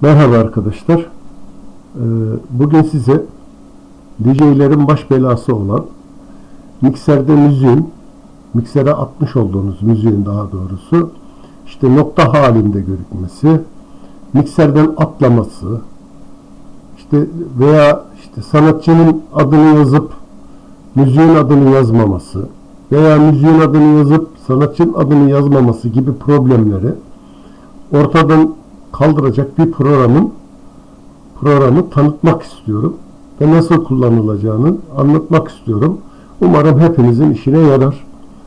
Merhaba arkadaşlar. Ee, Bugün size DJ'lerin baş belası olan mikserde müziğin, miksere atmış olduğunuz müziğin daha doğrusu işte nokta halinde görükmesi, mikserden atlaması, işte veya işte sanatçının adını yazıp müziğin adını yazmaması veya müziğin adını yazıp sanatçının adını yazmaması gibi problemleri ortadan kaldıracak bir programın programı tanıtmak istiyorum ve nasıl kullanılacağını anlatmak istiyorum. Umarım hepinizin işine yarar.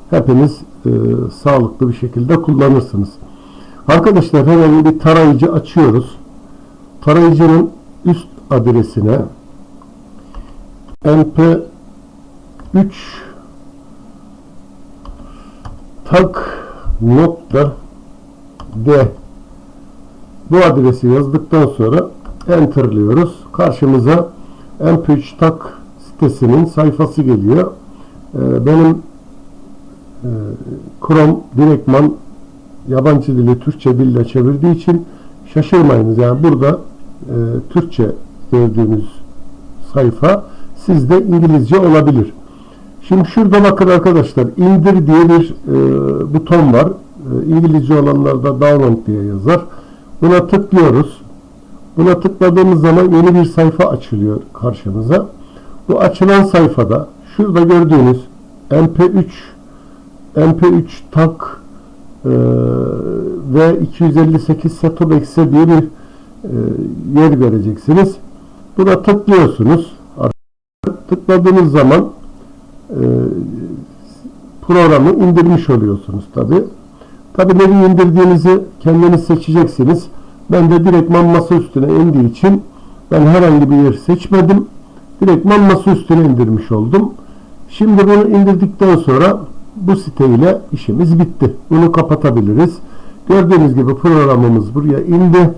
Hepiniz e, sağlıklı bir şekilde kullanırsınız. Arkadaşlar hemen bir tarayıcı açıyoruz. Tarayıcının üst adresine mp3 tak nokta d bu adresi yazdıktan sonra enterliyoruz. Karşımıza mp3 tak sitesinin sayfası geliyor. Ee, benim e, Chrome direktman yabancı dili Türkçe dille çevirdiği için şaşırmayınız. Yani burada e, Türkçe gördüğünüz sayfa sizde İngilizce olabilir. Şimdi şurada bakın arkadaşlar indir diye bir e, buton var. E, İngilizce olanlarda download diye yazar. Buna tıklıyoruz. Buna tıkladığımız zaman yeni bir sayfa açılıyor karşımıza. Bu açılan sayfada şurada gördüğünüz MP3 MP3 tak e, ve 258 setup exe diye bir e, yer göreceksiniz. Buna tıklıyorsunuz. Tıkladığınız zaman e, programı indirmiş oluyorsunuz tabi. Tabi neyi indirdiğinizi kendiniz seçeceksiniz. Ben de direktman masa üstüne indiği için ben herhangi bir yer seçmedim. Direktman masa üstüne indirmiş oldum. Şimdi bunu indirdikten sonra bu siteyle işimiz bitti. Bunu kapatabiliriz. Gördüğünüz gibi programımız buraya indi.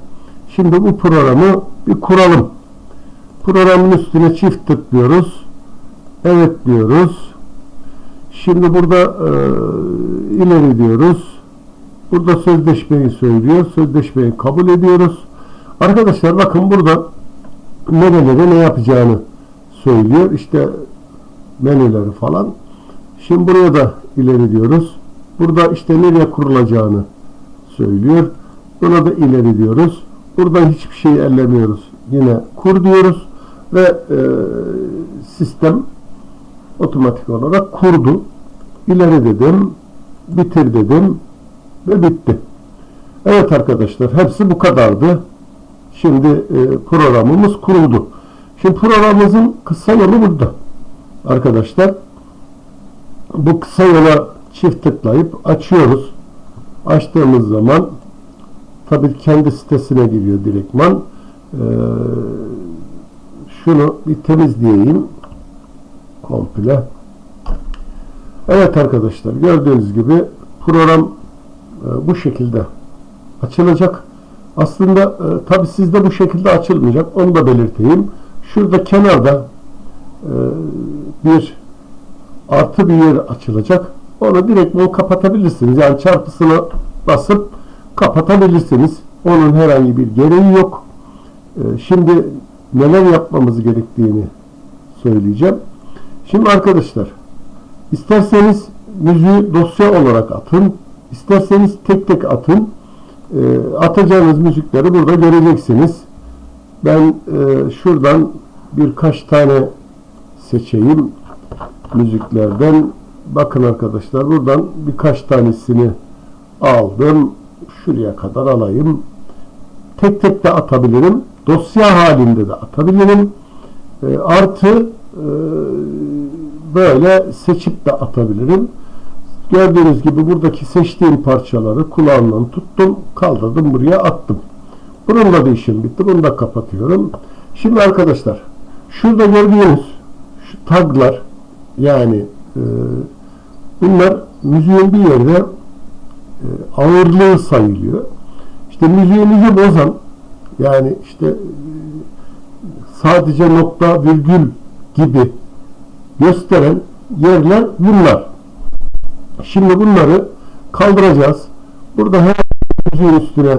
Şimdi bu programı bir kuralım. Programın üstüne çift tıklıyoruz. Evet diyoruz. Şimdi burada e, ileri diyoruz. Burada sözleşmeyi söylüyor. Sözleşmeyi kabul ediyoruz. Arkadaşlar bakın burada nerelere ne yapacağını söylüyor. İşte menüleri falan. Şimdi buraya da ileri diyoruz. Burada işte nereye kurulacağını söylüyor. Buna da ileri diyoruz. Buradan hiçbir şey ellemiyoruz. Yine kur diyoruz ve e, sistem otomatik olarak kurdu. İleri dedim, bitir dedim ve bitti. Evet arkadaşlar hepsi bu kadardı. Şimdi e, programımız kuruldu. Şimdi programımızın kısa yolu burada. Arkadaşlar bu kısa yola çift tıklayıp açıyoruz. Açtığımız zaman tabii kendi sitesine giriyor direktman. Ee, şunu bir temizleyeyim komple. Evet arkadaşlar gördüğünüz gibi program e, bu şekilde açılacak. Aslında e, tabi sizde bu şekilde açılmayacak. Onu da belirteyim. Şurada kenarda e, bir artı bir yer açılacak. Onu direkt bunu kapatabilirsiniz. Yani çarpısına basıp kapatabilirsiniz. Onun herhangi bir gereği yok. E, şimdi neler yapmamız gerektiğini söyleyeceğim. Şimdi arkadaşlar isterseniz müziği dosya olarak atın. İsterseniz tek tek atın. E, atacağınız müzikleri burada göreceksiniz. Ben e, şuradan birkaç tane seçeyim müziklerden. Bakın arkadaşlar buradan birkaç tanesini aldım. Şuraya kadar alayım. Tek tek de atabilirim. Dosya halinde de atabilirim. E, artı e, böyle seçip de atabilirim. Gördüğünüz gibi buradaki seçtiğim parçaları kulağımdan tuttum, kaldırdım buraya attım. Bununla da işim bitti. Bunu da kapatıyorum. Şimdi arkadaşlar şurada gördüğünüz şu taglar yani e, bunlar müziğin bir yerde e, ağırlığı sayılıyor. İşte müziğinizi bozan yani işte e, sadece nokta virgül gibi gösteren yerler bunlar. Şimdi bunları kaldıracağız. Burada her müziğin üstüne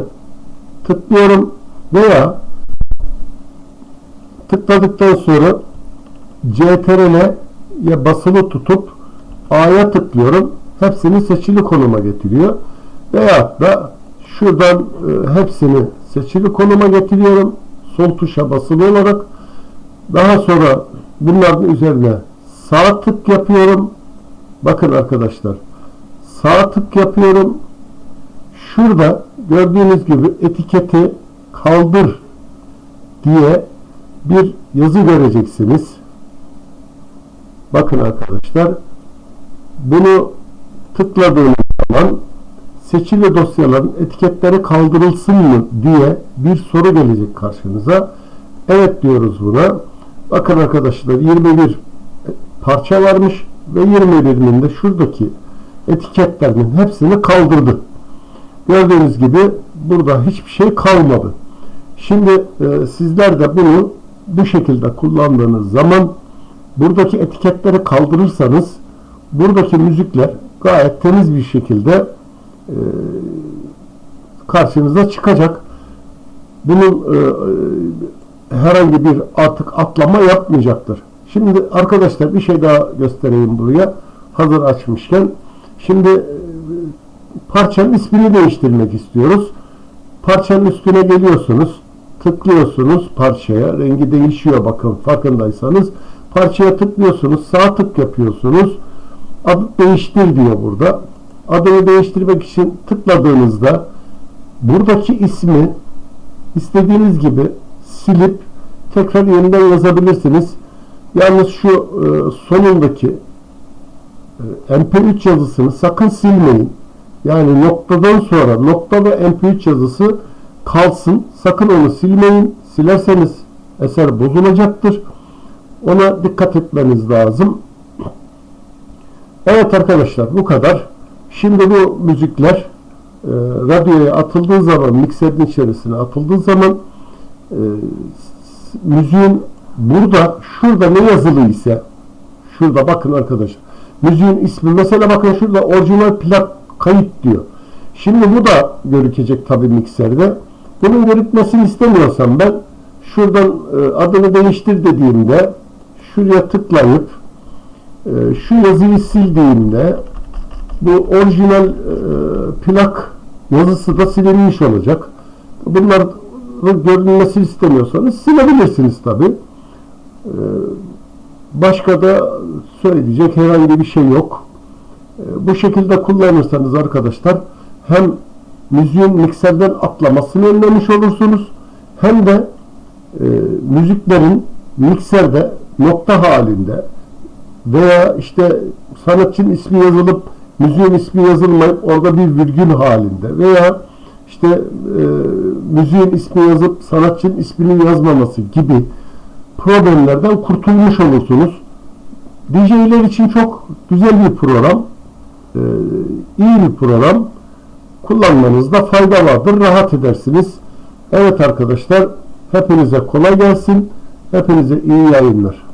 tıklıyorum. Veya tıkladıktan sonra CTRL'ye basılı tutup A'ya tıklıyorum. Hepsini seçili konuma getiriyor. Veyahut da şuradan e, hepsini seçili konuma getiriyorum. Sol tuşa basılı olarak. Daha sonra bunların üzerine sağ tık yapıyorum. Bakın arkadaşlar. Sağ tık yapıyorum. Şurada gördüğünüz gibi etiketi kaldır diye bir yazı göreceksiniz. Bakın arkadaşlar. Bunu tıkladığınız zaman seçili dosyaların etiketleri kaldırılsın mı diye bir soru gelecek karşınıza. Evet diyoruz buna. Bakın arkadaşlar 21 parça varmış ve 21'inin de şuradaki etiketlerinin hepsini kaldırdı. Gördüğünüz gibi burada hiçbir şey kalmadı. Şimdi e, sizler de bunu bu şekilde kullandığınız zaman buradaki etiketleri kaldırırsanız buradaki müzikler gayet temiz bir şekilde e, karşınıza çıkacak. Bunun e, e, herhangi bir artık atlama yapmayacaktır. Şimdi arkadaşlar bir şey daha göstereyim buraya. Hazır açmışken. Şimdi e, parçanın ismini değiştirmek istiyoruz. Parçanın üstüne geliyorsunuz. Tıklıyorsunuz parçaya. Rengi değişiyor bakın farkındaysanız. Parçaya tıklıyorsunuz. Sağ tık yapıyorsunuz. Adı değiştir diyor burada. Adını değiştirmek için tıkladığınızda buradaki ismi istediğiniz gibi silip tekrar yeniden yazabilirsiniz. Yalnız şu e, sonundaki e, MP3 yazısını sakın silmeyin. Yani noktadan sonra nokta ve MP3 yazısı kalsın. Sakın onu silmeyin. Silerseniz eser bozulacaktır. Ona dikkat etmeniz lazım. Evet arkadaşlar bu kadar. Şimdi bu müzikler e, radyoya atıldığı zaman, mikserin içerisine atıldığı zaman e, müziğin burada, şurada ne yazılı ise şurada bakın arkadaşlar. Müziğin ismi mesela bakın şurada orijinal plak kayıt diyor. Şimdi bu da görükecek tabi mikserde. Bunun görükmesini istemiyorsam ben şuradan e, adını değiştir dediğimde şuraya tıklayıp e, şu yazıyı sildiğimde bu orijinal e, plak yazısı da silinmiş olacak. Bunlar görünmesini istemiyorsanız silebilirsiniz tabi. E, başka da söyleyecek herhangi bir şey yok. E, bu şekilde kullanırsanız arkadaşlar hem müziğin mikserden atlamasını önlemiş olursunuz hem de e, müziklerin mikserde nokta halinde veya işte sanatçının ismi yazılıp müziğin ismi yazılmayıp orada bir virgül halinde veya işte e, müziğin ismi yazıp sanatçının isminin yazmaması gibi problemlerden kurtulmuş olursunuz. DJ'ler için çok güzel bir program. E, iyi bir program. Kullanmanızda fayda vardır. Rahat edersiniz. Evet arkadaşlar hepinize kolay gelsin. Hepinize iyi yayınlar.